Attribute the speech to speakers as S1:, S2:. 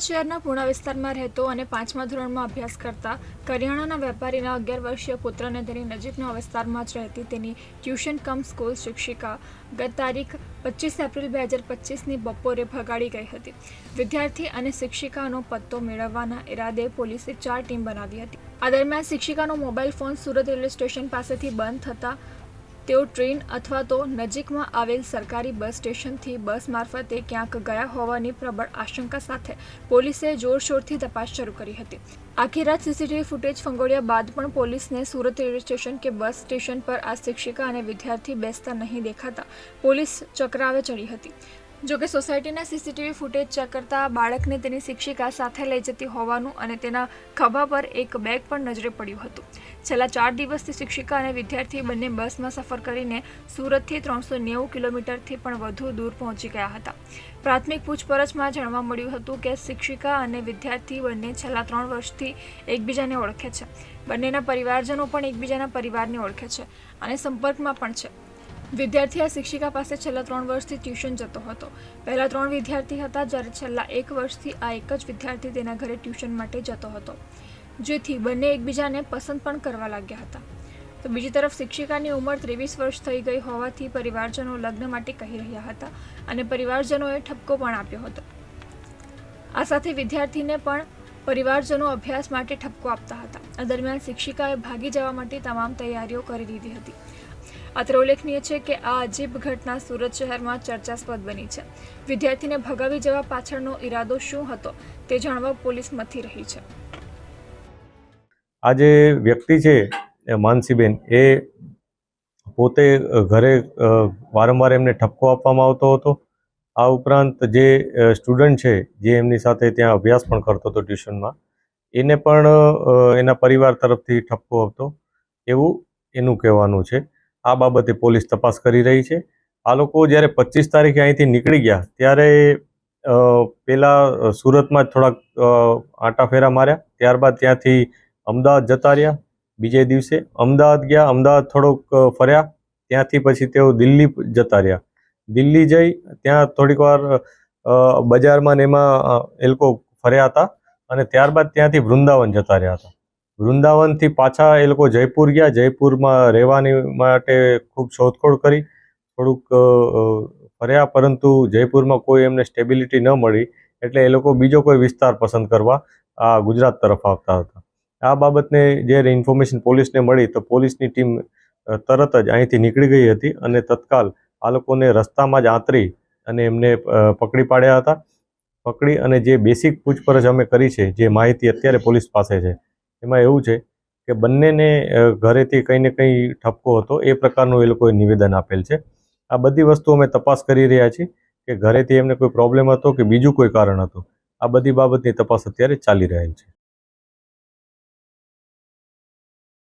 S1: સુરત શહેરના પૂર્ણા વિસ્તારમાં રહેતો અને પાંચમા ધોરણમાં અભ્યાસ કરતા કરિયાણાના વેપારીના અગિયાર વર્ષીય પુત્રને તેની નજીકના વિસ્તારમાં જ રહેતી તેની ટ્યુશન કમ સ્કૂલ શિક્ષિકા ગત તારીખ પચીસ એપ્રિલ બે હજાર પચીસની બપોરે ભગાડી ગઈ હતી. વિદ્યાર્થી અને શિક્ષિકાનો પત્તો મેળવવાના ઈરાદે પોલીસે ચાર ટીમ બનાવી હતી. આ દરમિયાન શિક્ષિકાનો mobile phone Surat railway station પાસેથી બંધ થતાં તેઓ ટ્રેન અથવા તો નજીકમાં આવેલ સરકારી બસ સ્ટેશનથી બસ મારફતે ક્યાંક ગયા હોવાની પ્રબળ આશંકા સાથે પોલીસે જોરશોરથી તપાસ શરૂ કરી હતી. આખી રાત સીસીટીવી ફૂટેજ ફંગોળ્યા બાદ પણ પોલીસને સુરત રેલવે સ્ટેશન કે બસ સ્ટેશન પર આ શિક્ષિકા અને વિદ્યાર્થી બેસતા નહીં દેખાતા પોલીસ ચક્રાવે ચડી હતી. જોકે સોસાયટીના સીસીટીવી ફૂટેજ ચેક કરતા બાળકને તેની શિક્ષિકા સાથે લઈ જતી હોવાનું અને તેના ખભા પર એક બેગ પણ નજરે પડ્યું હતું. છેલ્લા ચાર દિવસથી શિક્ષિકા અને વિદ્યાર્થી બંને બસમાં સફર કરીને સુરતથી ત્રણસો નેવું કિલોમીટરથી પણ વધુ દૂર પહોંચી ગયા હતા. પ્રાથમિક પૂછપરછમાં જાણવા મળ્યું હતું કે શિક્ષિકા અને વિદ્યાર્થી બંને છેલ્લા ત્રણ વર્ષથી એકબીજાને ઓળખે છે. બંનેના પરિવારજનો પણ એકબીજાના પરિવારને ઓળખે છે અને સંપર્કમાં પણ છે. વિદ્યાર્થી આ શિક્ષિકા પાસે છેલ્લા ત્રણ વર્ષથી ટ્યુશન જતો હતો. પહેલા ત્રણ વિદ્યાર્થી હતા, જ્યારે છેલ્લા એક વર્ષથી આ એક જ વિદ્યાર્થી તેના ઘરે ટ્યુશન માટે જતો હતો, જેથી બંને એકબીજાને પસંદ પણ કરવા લાગ્યા હતા. તો બીજી તરફ શિક્ષિકાની ઉંમર ત્રેવીસ વર્ષ થઈ ગઈ હોવાથી પરિવારજનો લગ્ન માટે કહી રહ્યા હતા અને પરિવારજનોએ ઠપકો પણ આપ્યો હતો. આ સાથે વિદ્યાર્થીને પણ પરિવારજનો અભ્યાસ માટે ઠપકો આપતા હતા. આ દરમિયાન શિક્ષિકાએ ભાગી જવા માટે તમામ તૈયારીઓ કરી દીધી હતી. અત્રે ઉલ્લેખનીય છે કે આ અજીબ ઘટના સુરત શહેરમાં ચર્ચાસ્પદ બની છે. વિદ્યાર્થીને ભગાવી જવા પાછળનો ઈરાદો શું હતો તે જાણવા પોલીસ મથી રહી છે.
S2: આ જે વ્યક્તિ છે માનસીબેન, એ પોતે ઘરે વારંવાર એમને ઠપકો આપવામાં આવતો હતો. આ ઉપરાંત જે સ્ટુડન્ટ છે, જે એમની સાથે ત્યાં અભ્યાસ પણ કરતો હતો ટ્યુશનમાં, એને પણ એના પરિવાર તરફથી ઠપકો આવતો એવું એનું કહેવાનું છે. આ બાબતે પોલીસ તપાસ કરી રહી છે. આ લોકો જ્યારે પચીસ તારીખે અહીંથી નીકળી ગયા, ત્યારે પહેલાં સુરતમાં થોડાક આંટાફેરા આંટા ફેરા માર્યા. ત્યારબાદ ત્યાંથી અમદાવાદ જતા રહ્યા. બીજે દિવસે અમદાવાદ ગયા, અમદાવાદ થોડોક ફર્યા. ત્યાંથી પછી તેઓ દિલ્હી જતા રહ્યા. દિલ્હી જઈ, ત્યાં થોડીક વાર બજારમાં ને એમાં એ લોકો ફર્યા હતા અને ત્યારબાદ ત્યાંથી વૃંદાવન જતા રહ્યા હતા. વૃંદાવનથી પાછા એ લોકો જયપુર ગયા. જયપુરમાં રહેવાની માટે ખૂબ શોધખોળ કરી. થોડુંક ફર્યા, પરંતુ જયપુરમાં કોઈ એમને સ્ટેબિલિટી ન મળી. એટલે એ લોકો બીજો કોઈ વિસ્તાર પસંદ કરવા આ ગુજરાત તરફ આવતા હતા. આ બાબતને જ્યારે ઇન્ફોર્મેશન પોલીસને મળી, તો પોલીસની ટીમ તરત જ અહીંથી નીકળી ગઈ હતી અને તત્કાલ આ લોકોને રસ્તામાં જ આંતરી અને એમને પકડી પાડ્યા હતા. પકડી અને જે બેસિક પૂછપરછ અમે કરી છે, જે માહિતી અત્યારે પોલીસ પાસે છે એમાં એવું છે કે બંનેને ઘરેથી કંઈ ને કંઈ ઠપકો હતો, એ પ્રકારનું એ લોકોએ નિવેદન આપેલ છે. આ બધી વસ્તુ અમે તપાસ કરી રહ્યા છીએ કે ઘરેથી એમને કોઈ પ્રોબ્લેમ હતો કે બીજું કોઈ કારણ હતું? આ બધી બાબતની તપાસ અત્યારે ચાલી રહેલ છે.